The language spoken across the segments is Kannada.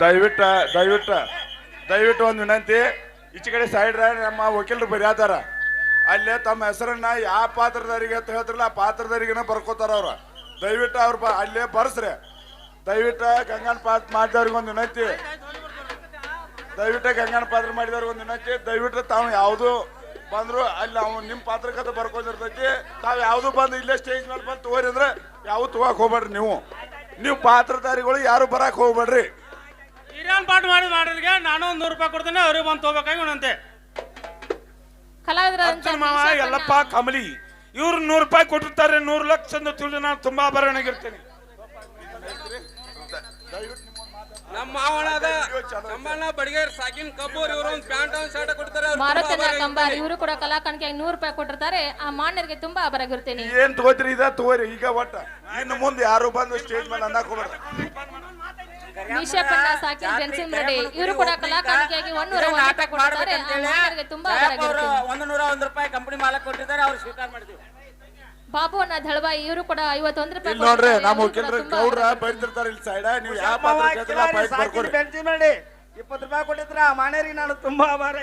ದಯವಿಟ್ಟು ದಯವಿಟ್ಟು ದಯವಿಟ್ಟು ಒಂದು ವಿನಂತಿ. ಈಚೆ ಕಡೆ ಸೈಡ್ರ ನಮ್ಮ ವಕೀಲರು ಬರೆಯತಾರ. ಅಲ್ಲೇ ತಮ್ಮ ಹೆಸರನ್ನ ಯಾವ ಪಾತ್ರದಾರಿಗೆ ಅಂತ ಹೇಳ್ತಾರಲ್ಲ, ಆ ಪಾತ್ರದವರಿಗೆ ಬರ್ಕೋತಾರ ಅವ್ರ. ದಯವಿಟ್ಟು ಅವ್ರ ಅಲ್ಲೇ ಬರ್ಸ್ರಿ. ದಯವಿಟ್ಟು ಗಂಗಾನ ಪಾತ್ರ ಮಾಡಿದವ್ರಿಗೆ ಒಂದು ವಿನಂತಿ. ದಯವಿಟ್ಟು ಗಂಗಾನ ಪಾತ್ರ ಮಾಡಿದವ್ರಿಗೆ ಒಂದು ವಿನಂತಿ. ದಯವಿಟ್ಟು ತಾವು ಯಾವುದು ಬಂದ್ರು ಅಲ್ಲಿ ಅವ್ನು ನಿಮ್ಮ ಪಾತ್ರಕತೆ ಬರ್ಕೊಂಡಿರ್ತೈತಿ. ತಾವು ಯಾವುದು ಬಂದು ಇಲ್ಲೇ ಸ್ಟೇಜ್ ಮೇಲೆ ಬಂದು ತೋರಿ ಅಂದ್ರೆ ಯಾವುದು ತಗೋಕ್ ಹೋಗ್ಬೇಡ್ರಿ ನೀವು. ನೀವು ಪಾತ್ರಧಾರಿಗಳು ಯಾರು ಬರಕ್ ಹೋಗ್ಬೇಡ್ರಿ. ಪಾಠ ಮಾಡಿ ಮಾಡೋರಿಗೆ ನಾನು ಒಂದು ನೂರು ರೂಪಾಯಿ ಕೊಡ್ತೇನೆ ಅವ್ರಿಗೆ ಬಂದು ತಗೋಬೇಕಾಗಿ ಕಲಾವಿದರ ಅರ್ಜುನ್ ಮಾವ ಎಲ್ಲಪ್ಪ ಕಮಲಿ ಇವ್ರು ನೂರು ರೂಪಾಯಿ ಕೊಟ್ಟಿರ್ತಾರೆ ನೂರು ಲಕ್ಷ ಅಂತ ತಿಳಿದು ನಾನು ತುಂಬಾ ಆಭರಣಗಿರ್ತೇನೆ ನಮ್ಮ ಮಾವಣದ ನಮ್ಮಣ್ಣ ಬಡಿಗೇರ್ ಸಾಕಿನ ಕಬ್ಬೂರ್ ಇವರು ಒಂದು ಪ್ಯಾಂಟ್ ಒಂದು ಶರ್ಟ್ ಕೊಡ್ತಾರೆ ಅವ್ರು ಮಾರುತನ ತುಂಬಾ ಕಂಬಾರ್ ಇರ್ತಾರೆ. ಇವರು ಕೂಡ ನೂರು ರೂಪಾಯಿ ಕೊಟ್ಟಿರ್ತಾರೆ ಆ ಮಾನ್ಯರಿಗೆ ತುಂಬಾ ಏನ್ ತಗೋತೀರಿ ಇದ? ತಗೋರಿ ಈಗ ಒಟ್ಟ. ಇನ್ನು ಮುಂದೆ ಯಾರು ಬಂದು ಸ್ಟೇಜ್ ಮೇಲೆ ಅನ್ನಕ್ ರೆಡ್ಡಿ ಇವರು ಕೂಡ ಒಂದು ರೂಪಾಯಿ ಕೊಟ್ಟಿರ್ತಾರೆ ಆ ಮಾನ್ಯರಿಗೆ ತುಂಬಾ ಆಭರಾಗಿರ್ತೀನಿ ಒಂದು ನೂರ ಒಂದು ರೂಪಾಯಿ ಕಂಪನಿ ಮಾಲಕ್ ಕೊಟ್ಟಿದ್ದಾರೆ ಅವ್ರು ಸ್ವೀಕಾರ ಮಾಡಿದ್ವಿ. ಬಾಬು ಅನ್ನ ದಳವಾಯಿ ಇವರು ಕೂಡ ಐವತ್ತೊಂದು ರೂಪಾಯಿ ನೋಡ್ರಿ. ನಮ್ಮ ಗೌಡ್ರ. ಬೈದಿರ್ತಾರ ಇಲ್ಲಿ ಸೈಡ ನೀವು ಯಾವ ಪಾತ್ರ ಕೇಳ್ತೀರ ಆ ಪಾತ್ರ ಬೆಂಚಿ ಮಾಡಿ ಇಪ್ಪತ್ತು ರೂಪಾಯಿ ಕೊಟ್ಟಿದ್ರ ಆ ಮಾನೇರಿಗೆ ನಾನು ತುಂಬಾ ಆಭಾರ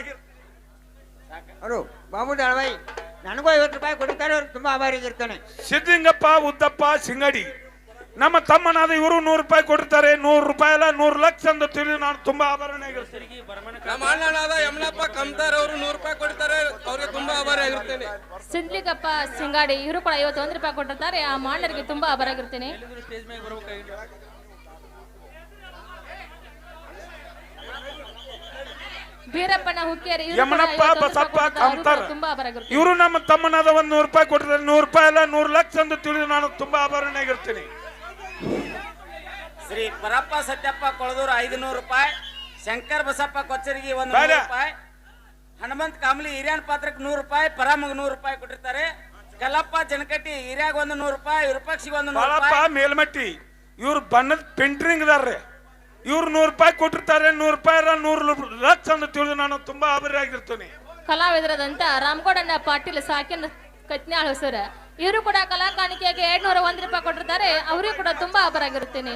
ಅವರು ಬಾಬು ದಳವಾಯಿ ನನಗೂ ಐವತ್ತು ರೂಪಾಯಿ ಕೊಡ್ತಾರೆ ಅವ್ರು ತುಂಬಾ ಆಗಿರ್ತೇನೆ ಸಿದ್ದಿಂಗಪ್ಪ ಉದ್ದಪ್ಪ ಸಿಂಗಡಿ. ನಮ್ಮ ತಮ್ಮನಾದ ಇವರು ನೂರು ರೂಪಾಯಿ ಕೊಡ್ತಾರೆ ನೂರು ರೂಪಾಯಿ ಅಲ್ಲ ನೂರು ಲಕ್ಷ ಅಂತ ತಿಳಿದು ನಾನು ತುಂಬಾ ಆಭರಣ ನಮ್ಮ ಅಣ್ಣನಾದ ಯಮನಪ್ಪ ಕಮ್ತಾರ್ ಅವರು ನೂರು ರೂಪಾಯಿ ಕೊಡ್ತಾರೆ ಅವ್ರಿಗೆ ತುಂಬಾ ಆಭಾರ ಆಗಿರ್ತೇನೆ ಸಿದ್ಲಿಗಪ್ಪ ಸಿಂಗಾಡಿ ಇವರು ಕೂಡ ಐವತ್ತೊಂದು ರೂಪಾಯಿ ಕೊಟ್ಟಿರ್ತಾರೆ. ಆ ಮಾಂಡರಿಗೆ ತುಂಬಾ ಆಭಾರ ಬೀರಪ್ಪನ ಹುಕ್ಕೇರಿ ಇವ್ರು ಕೂಡ ಯಮನಪ್ಪ ಐವತ್ತೊಂದು ರೂಪಾಯಿ ಬಸಪ್ಪ ಕೊಟ್ಟಿರ್ತಾರೆ. ಅವ್ರು ಕೂಡ ಕಾಮ್ತಾರ ತುಂಬಾ ಆಭರಾಗಿರ್ತೀನಿ ಇವರು ನಮ್ಮ ತಮ್ಮನಾದ ಒಂದು ನೂರು ರೂಪಾಯಿ ಕೊಟ್ಟಿದ್ದಾರೆ. ನೂರು ರೂಪಾಯಿ ಅಲ್ಲ ನೂರು ಲಕ್ಷ ಅಂತ ತಿಳಿದು ನಾನು ತುಂಬಾ ಆಭರಣಗಿರ್ತೀನಿ ಶ್ರೀ ಪರಪ್ಪ ಸತ್ಯಪ್ಪ ಕೊಳದೂರು ಐದು ನೂರು ರೂಪಾಯಿ ಶಂಕರ್ ಬಸಪ್ಪ ಕೊಚ್ಚರಿಗೆ ಒಂದು ನೂರು ಬೇಡ. ರೂಪಾಯಿ ಹನುಮಂತ್ ಕಾಮಲಿ ಹಿರಿಯನ್ ಪಾತ್ರಕ್ಕೆ ನೂರು ರೂಪಾಯಿ ಪರಾಮಗ್ ನೂರು ರೂಪಾಯಿ ಕೊಟ್ಟಿರ್ತಾರೆ. ಕಲ್ಲಪ್ಪ ಜನಕಟ್ಟಿ ಹಿರಿಯಾಗ ಒಂದು ನೂರು ರೂಪಾಯಿ ವಿರೂಪಾಕ್ಷಿಗೆ ಒಂದು ನೂರು ಬಾಳಪ್ಪ ರೂಪಾಯಿ. ಮೇಲ್ಮಟ್ಟಿ ಇವ್ರು ಬಣ್ಣದ ಪೆಂಟ್ರಿಂಗ್ ಇದಾರೆ ಇವ್ರು ನೂರು ರೂಪಾಯಿ ಕೊಟ್ಟಿರ್ತಾರೆ ನೂರು ರೂಪಾಯಿ ನೂರು ಲಕ್ಷ ಅಂತ ತಿಳಿದು ನಾನು ತುಂಬಾ ಆಭರಣಗಿರ್ತೀನಿ ಕಲಾವಿದರಾದಂತ ರಾಮಗೌಡಣ್ಣ ಪಾಟೀಲ್ ಸಾಕಿನ ಕತ್ನ್ಯಾಳ ಹೊಸರ ಇವರು ಕೂಡ ಕಲಾ ಕಾಣಿಕೆಯಾಗಿ ಎರಡ್ನೂರ ಒಂದ್ ರೂಪಾಯಿ ಕೊಟ್ಟಿರ್ತಾರೆ. ಅವರಿಗೂ ಕೂಡ ತುಂಬಾ ಆಭರಾಗಿರ್ತೀನಿ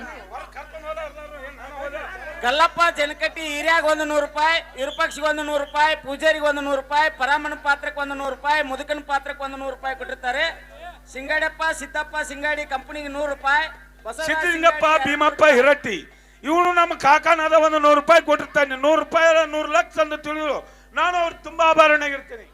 ಕಲ್ಲಪ್ಪ ಜನಕಟ್ಟಿ ಹಿರಿಯಾಗ ಒಂದು ನೂರು ರೂಪಾಯಿ ವಿರೂಪಾಕ್ಷಿಗೆ ಒಂದು ನೂರು ರೂಪಾಯಿ ಪೂಜಾರಿಗೆ ಒಂದು ನೂರು ರೂಪಾಯಿ ಪರಾಮನ ಪಾತ್ರಕ್ಕೆ ಒಂದು ನೂರು ರೂಪಾಯಿ ಮುದುಕನ ಪಾತ್ರಕ್ಕೆ ಒಂದು ನೂರು ರೂಪಾಯಿ ಕೊಟ್ಟಿರ್ತಾರೆ. ಸಿಂಗಾಡಪ್ಪ ಸಿದ್ದಪ್ಪ ಸಿಂಗಾಡಿ ಕಂಪನಿಗೆ ನೂರು ರೂಪಾಯಿ. ಸಿದ್ದಲಿಂಗಪ್ಪ ಭೀಮಪ್ಪ ಹಿರಟ್ಟಿ ಇವನು ನಮ್ಮ ಕಾಕಾನಾದ ಒಂದು ನೂರು ರೂಪಾಯಿ ಕೊಟ್ಟಿರ್ತಾನೆ. ನೂರು ರೂಪಾಯಿ ನೂರು ಲಕ್ಷ ಅಂತ ತಿಳಿದು ನಾನು ಅವ್ರು ತುಂಬಾ ಆಭರಣಗಿರ್ತೀನಿ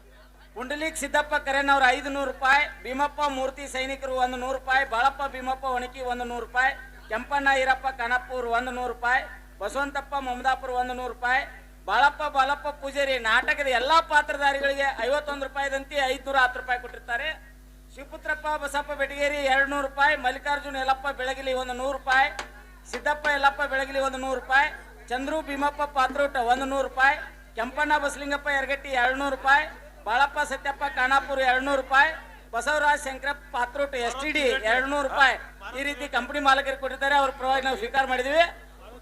ಪುಂಡಲಿಕ್ ಸಿದ್ದಪ್ಪ ಕರೆನವ್ರು ಐದು ನೂರು ರೂಪಾಯಿ ಭೀಮಪ್ಪ ಮೂರ್ತಿ ಸೈನಿಕರು ಒಂದು ನೂರು ರೂಪಾಯಿ ಬಾಳಪ್ಪ ಭೀಮಪ್ಪ ಒಣಕಿ ಒಂದು ನೂರು ರೂಪಾಯಿ ಕೆಂಪಣ್ಣ ಈರಪ್ಪ ಕಣಪ್ಪೂರ್ ಒಂದು ನೂರು ರೂಪಾಯಿ ಬಸವಂತಪ್ಪ ಮಮದಾಪುರ್ ಒಂದು ನೂರು ರೂಪಾಯಿ ಬಾಳಪ್ಪ ಬಾಲಪ್ಪ ಪೂಜಾರಿ ನಾಟಕದ ಎಲ್ಲಾ ಪಾತ್ರಧಾರಿಗಳಿಗೆ ಐವತ್ತೊಂದು ರೂಪಾಯಿದಂತೆ ಐದ್ನೂರ ಹತ್ತು ರೂಪಾಯಿ ಕೊಟ್ಟಿರ್ತಾರೆ ಶಿವಪುತ್ರಪ್ಪ ಬಸಪ್ಪ ಬೆಟಗೇರಿ ಎರಡು ನೂರು ರೂಪಾಯಿ ಮಲ್ಲಿಕಾರ್ಜುನ ಯಲ್ಲಪ್ಪ ಬೆಳಗಿಲಿ ಒಂದು ನೂರು ರೂಪಾಯಿ ಸಿದ್ದಪ್ಪ ಯಲ್ಲಪ್ಪ ಬೆಳಗಿಲಿ ಒಂದು ನೂರು ರೂಪಾಯಿ ಚಂದ್ರು ಭೀಮಪ್ಪ ಪಾತ್ರೋಟ ಒಂದು ನೂರು ರೂಪಾಯಿ ಕೆಂಪಣ್ಣ ಬಸಲಿಂಗಪ್ಪ ಎರಗಟ್ಟಿ ಎರಡು ನೂರು ರೂಪಾಯಿ ಬಾಳಪ್ಪ ಸತ್ಯಪ್ಪ ಖಾನಾಪುರ ಎರಡ್ನೂರು ರೂಪಾಯಿ Basavaraj Shankarappa Patrot S T D ಎರಡ್ನೂರು ರೂಪಾಯಿ. ಈ ರೀತಿ ಕಂಪನಿ ಮಾಲೀಕರು ಕೊಟ್ಟಿದ್ದಾರೆ ಅವ್ರ ಪರವಾಗಿ ನಾವು ಸ್ವೀಕಾರ ಮಾಡಿದೀವಿ.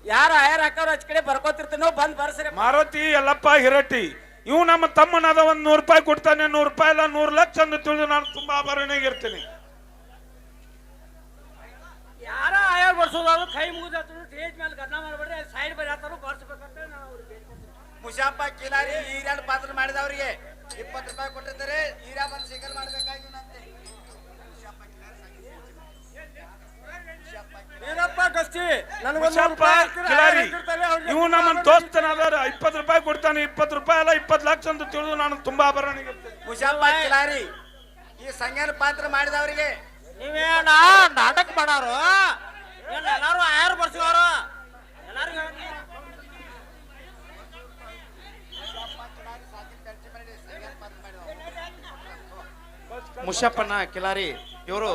ಯಾರು ಆಯರ್ ಹಾಕೋರು ಹಚ್ಚ ಕಡೆ ಬರ್ಕೋತಿರ್ತೀನೋ ಬಂದ್ ಬರ್ಸ್ರಿ ಮಾರುತಿ ಎಲ್ಲಪ್ಪ ಹಿರಟ್ಟಿ ಇವು ನಮ್ಮ ತಮ್ಮನಾದ ಒಂದು ನೂರು ರೂಪಾಯಿ ಕೊಡ್ತಾನೆ ನೂರು ರೂಪಾಯಿ ಅಲ್ಲ ನೂರು ಲಕ್ಷ ಅಂತ ತಿಳಿದು ನಾನು ತುಂಬಾ ಆಭರಣಗಿರ್ತೀನಿ ಯಾರ ಆಯಾರ ಬರ್ಸೋದಾದ್ರು ಕೈ ಮುಗಿದ ಸ್ಟೇಜ್ ಮೇಲೆ ಗದ್ನ ಮಾಡ್ಬೇಡ್ರಿ ಸೈಡ್ ಬರೀ ಹತ್ತಾರು ಬರ್ಸ್ಬೇಕಂತ ನಾವು ಮುಷಾಪ ಕಿಲಾರಿ ಈರ್ಯಾಡ್ ಪಾತ್ರ ಮಾಡಿದವರಿಗೆ ಇಪ್ಪತ್ತು ರೂಪಾಯಿ ಕೊಟ್ಟಿದ್ದಾರೆ. ಹೀರಾ ಬಂದು ಸಿಗಲ್ ಮಾಡ್ಬೇಕಾಗಿ ಏನಪ್ಪ ಗಸ್ತಿ ಮುಷಪ್ಪ ಕಿಲಾರಿ ಇವು ನಮ್ಮ ದೋಸ್ತನಾದ ಇಪ್ಪತ್ತು ರೂಪಾಯಿ ಕೊಡ್ತಾನೆ ಇಪ್ಪತ್ತು ರೂಪಾಯಿ ಅಲ್ಲ ಇಪ್ಪತ್ತು ಲಕ್ಷ ಅಂತ ತಿಳಿದು ನಾನು ತುಂಬಾ ಆಭರಣಗಿರ್ತೀನಿ ಮುಷಾಪ ಕಿಲಾರಿ. ಈ ಸಂಘನ ಪಾತ್ರ ಮಾಡಿದವರಿಗೆ ನೀವೇನ ಮಾಡೋರು ಏನ್ ಎಲ್ಲಾರು ಆಯಾರು ಬರ್ಸಿವಾರು ಎಲ್ಲಾರು ಮುಷಪ್ಪಣ್ಣ ಕಿಲಾರಿ ಇವರು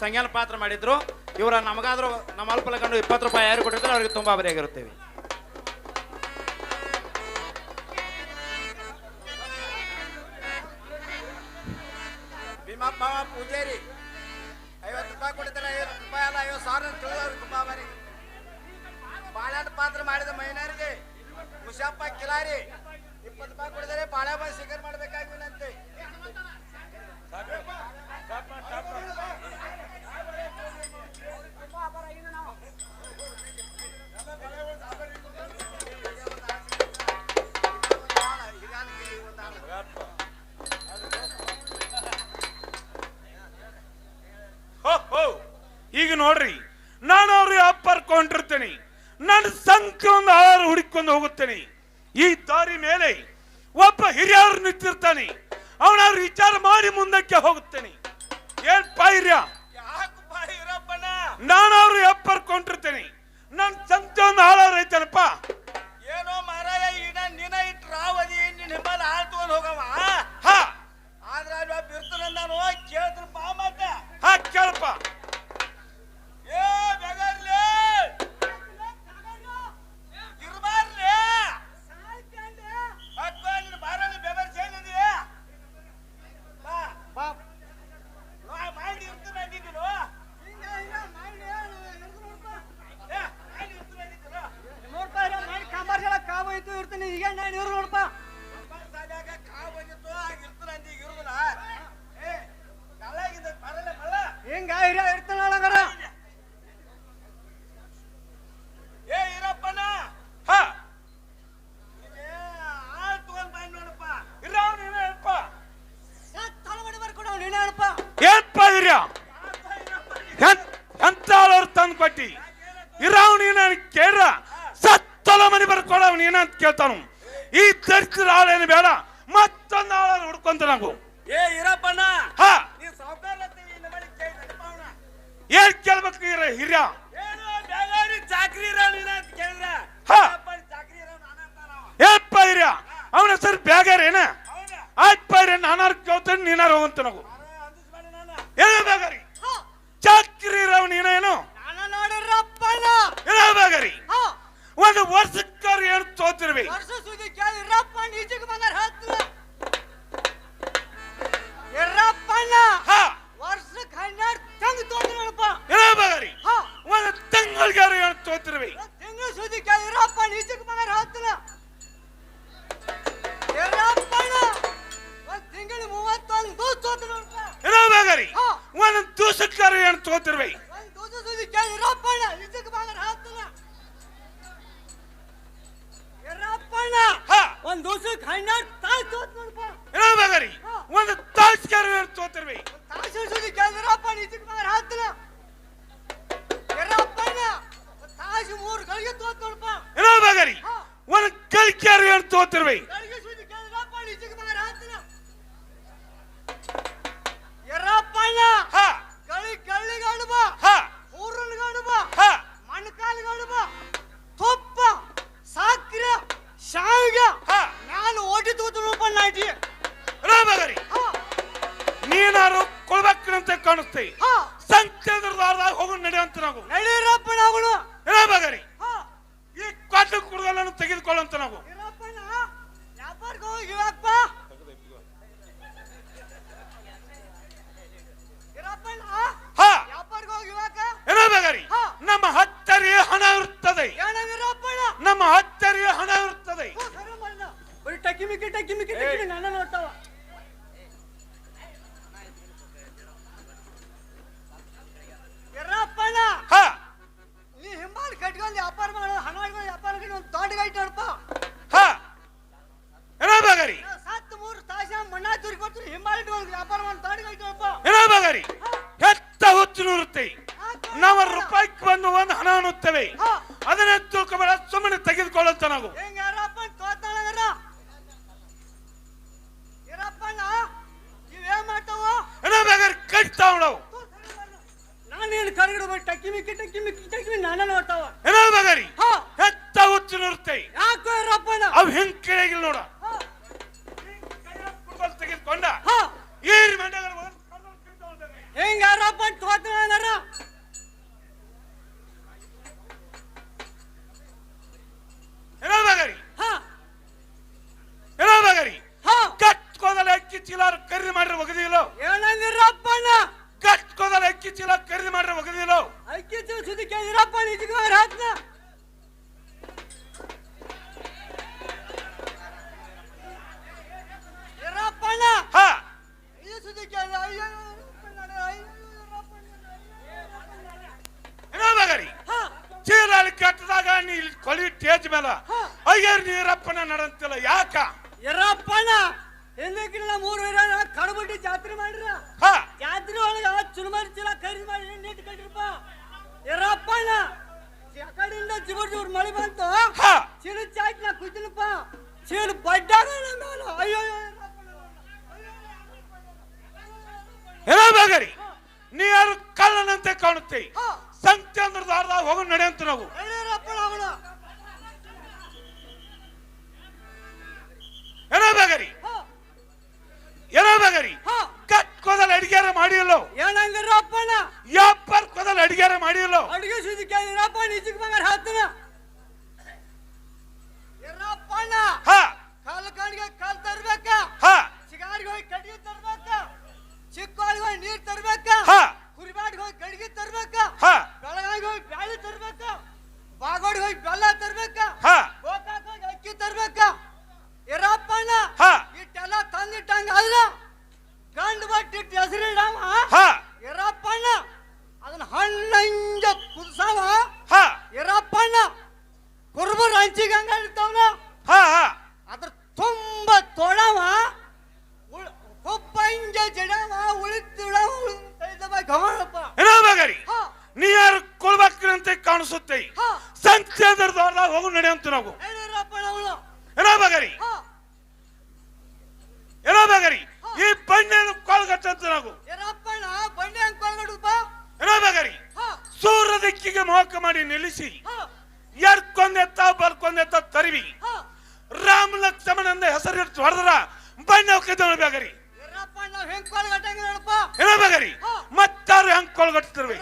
ಸಂಜ್ಞಾನ ಪಾತ್ರ ಮಾಡಿದ್ರು. ಇವರ ನಮಗಾದ್ರೂ ನಮ್ಮ ಅಲ್ಪಲ ಕಂಡು ಇಪ್ಪತ್ತು ರೂಪಾಯಿ ಯಾರು ಕೊಟ್ಟಿದ್ರು ಅವರಿಗೆ ತುಂಬಾ ಬರಿಯಾಗಿರುತ್ತೇವೆ ಭೀಮಪ್ಪ ಪೂಜಾರಿ, ಐವತ್ತು ರೂಪಾಯಿ ಐವತ್ತು ರೂಪಾಯಿ ಅಲ್ಲ ತುಂಬಾ ಬರಿ. ಪಾತ್ರ ಮಾಡಿದ ಮೈನಾರಿಗೆ ಮುಷಾಪ ಕಿಲಾರಿ, ಇಪ್ಪತ್ತು ರೂಪಾಯಿ ಕೊಡಿದರೆ ಸಿಗರ್ ಮಾಡ್ಬೇಕಾಗಿ ಮಾಡಬೇಕಾಗಿಲ್ಲಂತೆ ನೋಡ್ರಿ ನಾನು ಅವ್ರಿಗೆ ಅಪ್ಪರ್ಕೊಂಡಿರ್ತೇನೆ. ನನ್ನ ಸಂಖ್ಯೆ ಒಂದು ಆರು ಹುಡುಕೊಂಡು ಹೋಗುತ್ತೇನೆ. ಈ ದಾರಿ ಮೇಲೆ ಒಬ್ಬ ಹಿರಿಯರು ನಿಂತಿರ್ತಾನೆ. ಅವನ ವಿಚಾರ ಮಾಡಿ ಮುಂದಕ್ಕೆ ಹೋಗುತ್ತೇನೆ. ಏನ್ ಪಾಯಿರ್ಯ ನಾನು ಅವ್ರು ಅಪ್ಪರ್ಕೊಂಡಿರ್ತೀನಿ. ನನ್ನ ಸಂಖ್ಯೆ ಒಂದು ಆಳವ್ರು ಐತೇನಪ್ಪ? ಏನೋ ಮಾರಾಯ ಈಗ ನಿನ ಇಟ್ಟು ರಾವದಿ ನಿನ್ನ ಹಿಂಬಲ್ ಹಾಲ್ ತಗೊಂಡ್ ಹೋಗವ? ಹಾ. ಆದ್ರ ನಾನು ಕೇಳ್ತೀನಿ ಬಾ ಮತ್ತ ಹಾ ಕೇಳಪ್ಪ. ಏ ತಂದು ಕೊಟ್ಟಿ. ಇರಾವ್ ನೀನ ಕೇಳ್ರ? ಸತ್ತಲ ಮನೆ ಬರ್ಕೊಳವ್ ನೀನ ಅಂತ ಕೇಳ್ತಾನು. ಈ ದರಿದ್ರ ಆಳೇನು ಬೇಡ ಮತ್ತೊಂದು ಆಳ ಹುಡ್ಕೊಂತ ನಾವು ಏ ಇರಪ್ಪನ ಹಾ. ಏನ್ ಕೇಳ್ಬೇಕು ಹಿರ ಹಿರಿಯ? ಚಾಕ್ರಿ ಇರೋ ನೀನ ಇರೋ ನಾನ ಏಪ್ಪ ಹಿರಿಯ ಅವನ ಹೆಸರು ಬ್ಯಾಗಾರೇನ ಏನ? ಆಯ್ತು ಹಿರಿಯ ನಾನಾರು ಕೇಳ್ತೇನೆ ನೀನಾರು ಹೋಗಂತ ನಾವು ನಾನು. ಏನ ಬ್ಯಾಗಾರಿ. ಚಾಕ್ರಿ ಇರವ್ ನೀನೇನು ಹಾ. ಒಂದು ವರ್ಷಕ್ಕಾರ ಏನು ತೋತಿರ್ವಿ ವರ್ಷ ಸುದ್ದಿ ಕೇಳಿರಪ್ಪ ನಿಜಕ್ಕೆ ಬಂದಾರ ಹತ್ರ ಇರಪ್ಪನ ಹಾ. ವರ್ಷಕ್ಕೆ ಹನ್ನೆರಡು ತಂಗ್ ಬ್ಯಾಗಾರಿ ಹಾ. ಒಂದು ತಿಂಗಳಿಗೆ ಏನು ತೋತಿರ್ವಿ ತಿಂಗಳು ಸುದ್ದಿ ಕೇಳಿರಪ್ಪ ನಿಜಕ್ಕೆ ಬಂದಾರ ಹತ್ರ ಇರಪ್ಪನ ಒಂದ್ ತಿಂಗಳು ಮೂವತ್ತೊಂದು ದೂಸ ಬ್ಯಾಗಾರಿ ಹಾ. ಒಂದು ದಿವಸಕ್ಕಾರ ಏನು ತೋತಿರ್ವಿ ಒಂದು ದೂಸ ಸುದ್ದಿ ಕೇಳಿರಪ್ಪನ ಈಚೆಗೆ ಬಂದಾರ ಹತ್ರ ಇರಪ್ಪನ ಹಾ. ಒಂದ್ ದಿವಸಕ್ಕೆ ಹನ್ನೆರಡು ತಾಸು ತೋತ್ ನೋಡಪ್ಪ ಒಂದು ತೋತಿರ್ವಿ. ತಾಸು ಸುದ್ದಿ ಇರಪ್ಪನ ತಾಸು ಮೂರು ಗಳಿಗೆ ತೋತ್ ನೋಡಪ್ಪ ಬ್ಯಾಗಾರಿ ಒಂದು ಕಲ್ಕ್ಯಾರ ಏನು ತೋತಿರ್ವಿ. ಗಳಿಗೆ ಸುದ್ದಿ ಬಂದಾರ ನೂರುತ್ತೆ ನಾವು ರೂಪಾಯಿಗೆ ಬಂದು ಒಂದು ಹಣ ಅನ್ನುತ್ತೇವೆ ಅಲ್ಲಿ ಕೆಟ್ಟದಾಗ ನೀ ಇಲ್ಲಿ ಕೊಳಿ ಟೇಜ್ ಮೇಲೆ ಅಯ್ಯರ್ ನೀರಪ್ಪನ ನಡಂತಿಲ್ಲ ಯಾಕ ಎರಪ್ಪನ ಹಿಂದಕ್ಕಿನ ಮೂರು ವೀರ ಕಡಬಟ್ಟಿ ಜಾತ್ರೆ ಮಾಡ್ರ ಹಾ ಜಾತ್ರೆ ಒಳಗ ಚುರುಮರಿ ಚೀಲ ಖರೀದಿ ಮಾಡಿ ನೀಟ್ ಕಟ್ಟಿರಪ್ಪ ಎರಪ್ಪಣ್ಣ ಕಡೆಯಿಂದ ಜಿಬರ್ ಜಿಬರ್ ಮಳೆ ಬಂತು ಹಾ ಚೀಲ ಚಾಯ್ತ ನಾ ಕುಯ್ತೀನಪ್ಪ ಚೀಲ ಬಡ್ಡಾಗ ಮೇಲೆ ಅಯ್ಯೋ ಅಯ್ಯೋ, ಏನೋ ಬೇಗರಿ ನೀ ಯಾರು ಕಳ್ಳನಂತೆ ಕಾಣುತ್ತೆ ಹಾ. ಸಂತೆ ಅಂದ್ರೆ ದಾರದಾಗ ಹೋಗೋ ನಡೆ ಅಂತ ನಾವು. ಎಳ್ಳೀರಪ್ಪಣ್ಣ ಅವನು. ಏನೋ ಬೇಗರಿ? ಹಾ. ಏನೋ ಬೇಗರಿ? ಹಾ. ಕಟ್ ಕೊದಲ್ ಅಡಿಗೆರ ಮಾಡಿಯಲ್ಲೋ? ಏನಂಗಿರಪ್ಪಣ್ಣ ಯಪ್ಪರ್ ಕೊದಲ್ ಅಡಿಗೆರ ಮಾಡಿಯಲ್ಲೋ? ಅಡಿಗೆ ಸುದ್ದಿ ಕೇಳಿರಪ್ಪ ನಿಜಕ್ ಬಂಗಾರ ಹಾಕ್ತಾನ. ಇರಪ್ಪಣ್ಣ ಹಾ. ಕಾಲ ಕಾಡಿಗೆ ಕಾಲ್ ತರ್ಬೇಕ? ಹಾ. ಸಿಗಾರಿಗೆ ಹೋಗಿ ಕಡಿಗೆ ತರ್ಬೇಕ? ಚಿಕ್ಕ ಹೋಗಿ ನೀರ್ ತರ್ಬೇಕ? ಹಾ. ಕುರಿಬಾಡಿಗೆ ಹೋಗಿ ಕಡ್ಗಿ ತರ್ಬೇಕ. ಹಾ. ಬೆಳಗಾವಿಗೆ ಹೋಗಿ ಬ್ಯಾಳಿ ತರ್ಬೇಕ. ಬಾಗೋಡಿಗೆ ಹೋಗಿ ಬೆಲ್ಲ ತರ್ಬೇಕ ಹಾ ಗೋಕಾಕ್ ಹೋಗಿ ಅಕ್ಕಿ ತರ್ಬೇಕ ಇರಪ್ಪಣ್ಣ ಹಾ ಇಟ್ಟೆಲ್ಲ ತಂದಿಟ್ಟಂಗ ಅಲ್ಲ ಗಂಡು ಬಟ್ಟಿಟ್ಟು ಹೆಸರಿಡವ ಹಾ ಇರಪ್ಪಣ್ಣ ಅದನ್ನ ಹಣ್ಣಂಜ ಕುದ್ಸವ ಹಾ ಇರಪ್ಪಣ್ಣ ಕುರುಬರು ಹಂಚಿಗೆ ಹಂಗ ಇರ್ತಾವನ ಹಾ ಹಾ ಅದ್ರ ತುಂಬ ತೊಡವ ಉಳ್- ಕೊಪ್ಪಂಜ ಜಡವ ಉಳಿದಿಡವ ಉಳಿದವ ಗಮನಪ್ಪ ಏನೋ ಬೇಗರಿ ಹಾ ನೀ ಯಾರು ಕೊಳ್ಬಾಕ್ರಂತೆ ಕಾಣಿಸುತ್ತೆ ಹಾ ಸಂತೆ ಅಂದ್ರೆ ದಾರದಾಗ ಹೋಗೋ ನಡೆ ಅಂತ ನಾವು ಹೇಳಿರಪ್ಪಣ್ಣ ಅವಳು ಏನೋ ಬೇಗರಿ. ಏನೋ ಬೇಗರಿ? ಈ ಬಣ್ಣೆಯನ್ನು ಕೊಳಗಟ್ಟಂತ ನಾವು. ಏನೋ ಬೇಗರಿ? ಸೂರ್ಯ ದಿಕ್ಕಿಗೆ ಮೋಕ ಮಾಡಿ ನಿಲ್ಲಿಸಿ. ಹಾ. ಎರ್ಕೊಂದೆತ್ತ ಬರ್ಕೊಂದೆತ್ತ ತರಿವಿ. ಹಾ. ರಾಮ ಹೆಸರು ಹೆಸರಿಟ್ಟು ಹೊಡೆದ್ರ ಬಣ್ಣ ಹೋಗ್ತಿದ್ದವಳು ಬೇಗರಿ. ಇರಪ್ಪಣ್ಣ ನಾವ್ ಹೆಂಗ್ ಕೊಲ್ಗಟ್ಟಂಗ ಹೇಳಪ್ಪ? ಏನೋ ಬೇಗರಿ. ಮತ್ತಾರು ಹೆಂಗ್ ಕೊಳಗಟ್ಟಿರ್ವಿ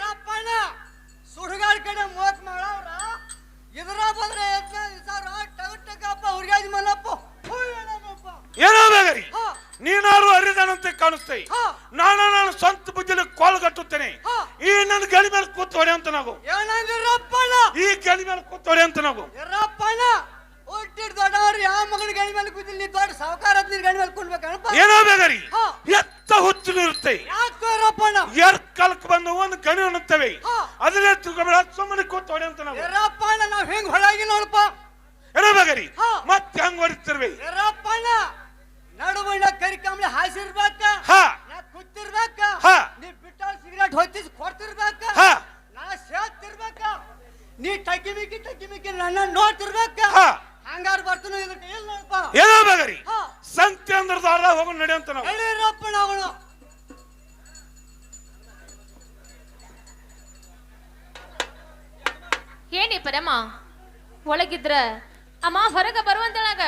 ಸುಡುಗಾಡ್ ಕಡೆ ಮೋಕ್ ಮಾಡವ್ರ? ಇದ್ರ ಬಂದ್ರೆ ಎದ್ನ ಇಸಾರ ಟಗಟ್ ಟಗಪ್ಪ ಹಾ ನೀನಾರು ಅರಿದಾನಂತೆ ಕಾಣಿಸ್ತೇ ಹಾ. ನಾನು ನಾನು ಸ್ವಂತ ಬುದ್ಧಿಲಿ ಕೋಲು ಹಾ. ಈ ನನ್ನ ಗಡಿ ಮೇಲೆ ಕೂತ್ ಹೊಡೆ ಅಂತ ನಾವು. ಈ ಗಡಿ ಮೇಲೆ ಕೂತ್ ಹೊಡೆ ಅಂತ ನಾವು. ಹುಟ್ಟಿಡ್ ದೊಡ್ಡವ್ರು ಯಾವ ಮಗನ ಗಡಿ ಮೇಲೆ ಕೂತಿಲ್ಲ ನೀ ದೊಡ್ಡ ಸಾವುಕಾರ ನೀರ್ ಗಡಿ ಮೇಲೆ ಕುಂಡ್ಬೇಕಣಪ್ಪ ಏನೋ ಬೇಗರಿ. ಎತ್ತ ಹುಚ್ಚು ಇರುತ್ತೆ ಎರ್ ಕಲ್ಕ್ ಬಂದು ಒಂದು ಗಣಿ ಅನ್ನುತ್ತವೆ. ಅದನ್ನೇ ತಿಳ್ಕೊಬೇಡ ಸುಮ್ಮನೆ ಕೂತ್ ಹೊಡೆ ಅಂತ ನಾವು. ನಾವ್ ಹೆಂಗ್ ಹೊಳಗಿ ನೋಡಪ್ಪ? ಏನೋ ಬೇಗರಿ. ಮತ್ತೆ ಹಂಗ್ ಹೊಡಿತಿರ್ವಿ? ನಡುವಣ್ಣ ಕರಿ ಕಂಬಳಿ ಹಾ. ನಾ ಕುತ್ತಿರ್ಬೇಕ ಹಾ. ನೀ ಬಿಟ್ಟ ಸಿಗರೇಟ್ ಹೊತ್ತಿಸ್ ಕೊಡ್ತಿರ್ಬೇಕ? ಹಾ. ನಾ ಸೇರ್ತಿರ್ಬೇಕ ನೀ ಟಕ್ಕಿ ಮಿಕ್ಕಿ ನನ್ನ ನೋಡ್ತಿರ್ಬೇಕ? ಹಾ. ಹಂಗಾರ ಬರ್ತಾನ ಇದಕ್ಕೆ. ಇಲ್ಲ ನೋಡಪ್ಪ? ಏನೋ ಬೇಗರಿ. ಹಾ. ಸಂತೆ ಅಂದ್ರೆ ದಾರ ಹೋಗೋ ನಡೆಯಂತ ನಾವು. ಹೇಳಿರಪ್ಪಣ್ಣ ಅವಳು ಏನಿ ಪರಮ? ಒಳಗಿದ್ರ ಅಮ್ಮ ಹೊರಗ ಬರುವಂತಳಾಗ?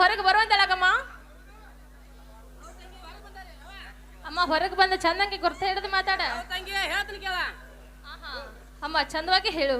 ಹೊರಗೆ ಬರುವಂತಳಗಮ್ಮ ಅಮ್ಮ ಹೊರಗೆ ಬಂದ ಚಂದಂಗೆ ಗುರ್ತ ಹಿಡಿದು ಮಾತಾಡ. ತಂಗಿ ಹೇಳ್ತೀನಿ ಕೇಳ ಅಮ್ಮ ಚಂದವಾಗಿ ಹೇಳು.